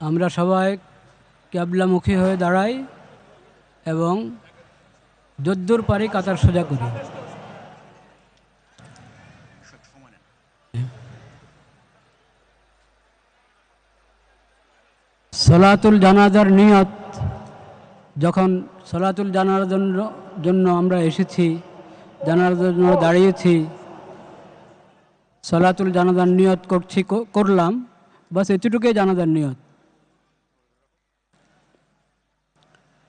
আমরা সবাই ক্যাবলামুখী হয়ে দাঁড়াই এবং যদ্দূর পারি কাতার সোজা করি। সলাতুল জানাজার নিয়ত, যখন সলাতুল জানার জন্য আমরা এসেছি জানার জন্য দাঁড়িয়েছি, সলাতুল জানাজার নিয়ত করছি করলাম, বাস এতটুকুই জানাজার নিয়ত।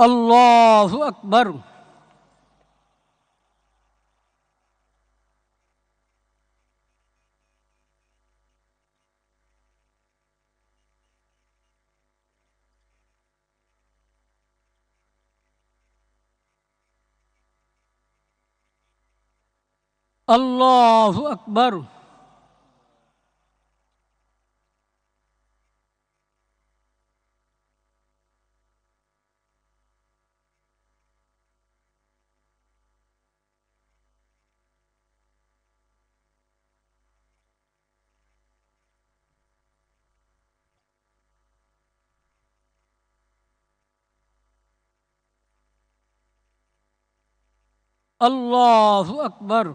الله أكبر. الله أكبر. الله أكبر.